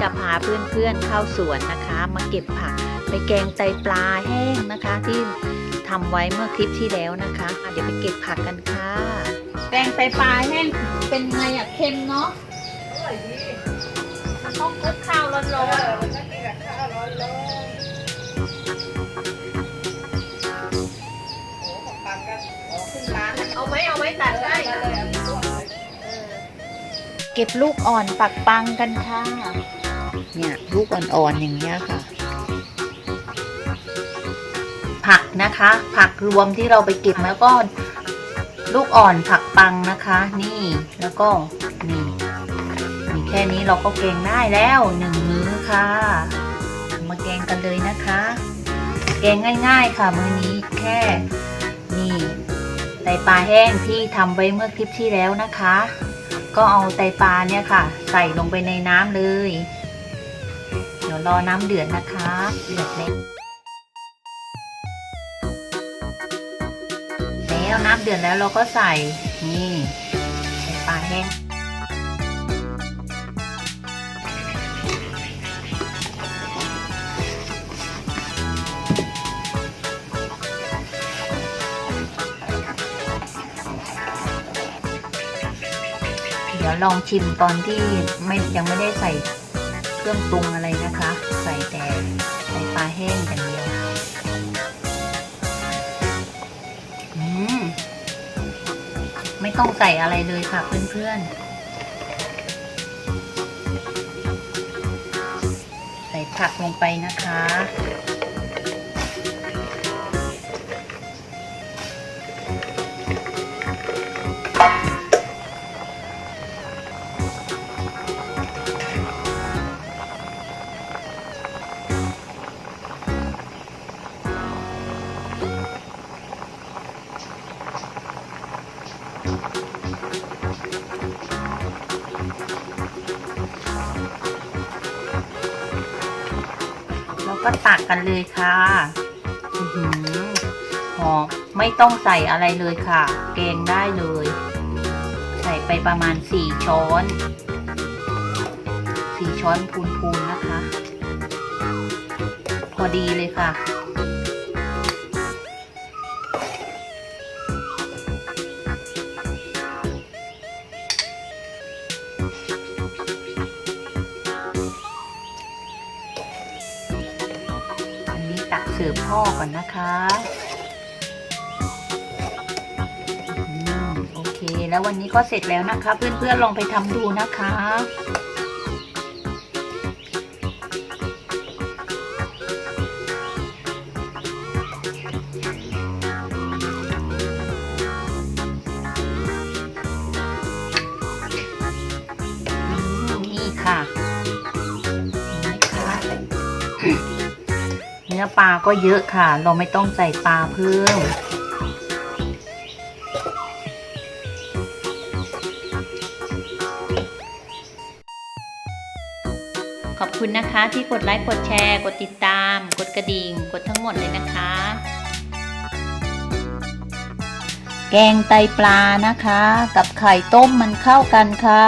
จะพาเพื่อนๆเข้าสวนนะคะ มาเก็บผักไปแกงไตปลาแห้งนะคะที่ทำไว้เมื่อคลิปที่แล้วนะคะอะเดี๋ยวไปเก็บผักกันค่ะ แกงไตปลาแห้งเป็นไงอะเค็มเนาะมันต้องคลุกข้าวร้อนมันก็กินกับข้าวร้อนร้อนโอ้ของปังก็อ๋อขึ้นร้านๆเอาไว้เอาไว้ตัดได้ได้ เลยอันนี้ตัวเลยเก็บลูกอ่อนปักปังกันค่ะ เนี่ยลูกอ่อนๆอย่างเงี้ยค่ะ ผักนะคะ ผักรวมที่เราไปเก็บแล้วก็ ลูกอ่อนผักปังนะคะ นี่แล้วก็นี่มีแค่นี้เราก็แกงได้แล้วหนึ่งมื้อค่ะ มาแกงกันเลยนะคะ แกงง่าย ๆ ค่ะมื้อนี้แค่นี่ไตปลาแห้งที่ทำไว้เมื่อคลิปที่แล้วนะคะ ก็เอาไตปลาเนี่ยค่ะ ใส่ลงไปในน้ำเลย เดี๋ยวรอน้ำเดือดนะคะเดือดแล้วแล้วน้ำเดือดแล้วเราก็ใส่นี่ไตปลาแห้ง ดี๋ยวลองชิมตอนที่ไม่ยังไม่ได้ใส่เครื่องปรุงอะไรนะคะ ใส่แต่ไตปลาแห้งอย่างเดียวอืมไม่ต้องใส่อะไรเลยค่ะเพื่อนๆ ใส่ผักลงไปนะคะ ก็ตักกันเลยค่ะหอหอมไม่ต้องใส่อะไรเลยค่ะ แกงได้เลย ใส่ไปประมาณสี่ช้อนสี่ช้อนพูนๆนะคะ พอดีเลยค่ะ สิร์ฟพ่อก่อนนะคะอืมโอเค แล้ววันนี้ก็เสร็จแล้วนะคะ เพื่อนๆลองไปทำดูนะคะ นื้อปลาก็เยอะค่ะ เราไม่ต้องใส่ปลาเพิ่มขอบคุณนะคะที่กดไลค์ กดแชร์ กดติดตาม กดกระดิ่ง กดทั้งหมดเลยนะคะ แกงไตปลานะคะ กับไข่ต้มมันเข้ากันค่ะ